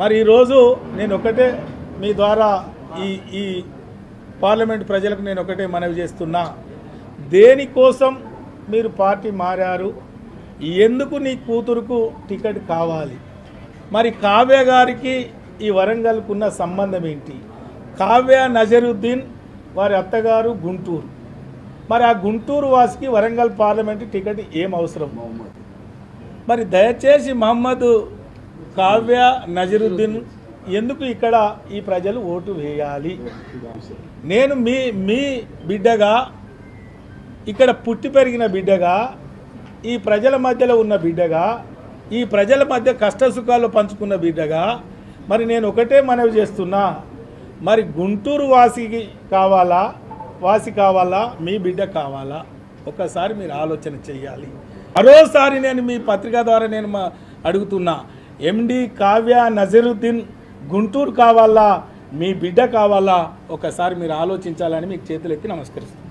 మరి ఈరోజు నేను ఒకటే మీ ద్వారా ఈ ఈ పార్లమెంట్ ప్రజలకు నేను ఒకటే మనవి చేస్తున్నా. దేనికోసం మీరు పార్టీ మారారు? ఎందుకు నీ కూతురుకు టికెట్ కావాలి? మరి కావ్య గారికి ఈ వరంగల్కు ఉన్న సంబంధం ఏంటి? కావ్య నజరుద్దీన్ వారి అత్తగారు గుంటూరు. మరి ఆ గుంటూరు వాసికి వరంగల్ పార్లమెంట్ టికెట్ ఏం అవసరం? మరి దయచేసి మహమ్మద్ కావ్య నజరుద్దీన్ ఎందుకు ఇక్కడ ఈ ప్రజలు ఓటు వేయాలి? నేను మీ మీ బిడ్డగా ఇక్కడ పుట్టి పెరిగిన బిడ్డగా ఈ ప్రజల మధ్యలో ఉన్న బిడ్డగా ఈ ప్రజల మధ్య కష్ట సుఖాలు పంచుకున్న బిడ్డగా మరి నేను ఒకటే మనవి చేస్తున్నా. మరి గుంటూరు వాసికి కావాలా? వాసి కావాలా? మీ బిడ్డ కావాలా? ఒకసారి మీరు ఆలోచన చెయ్యాలి మరోసారి నేను మీ పత్రిక ద్వారా నేను అడుగుతున్నా. ఎండి కావ్య నజరుద్దీన్ గుంటూరు కావాలా? మీ బిడ్డ కావాలా? ఒకసారి మీరు ఆలోచించాలని మీకు చేతులెత్తి నమస్కరిస్తాను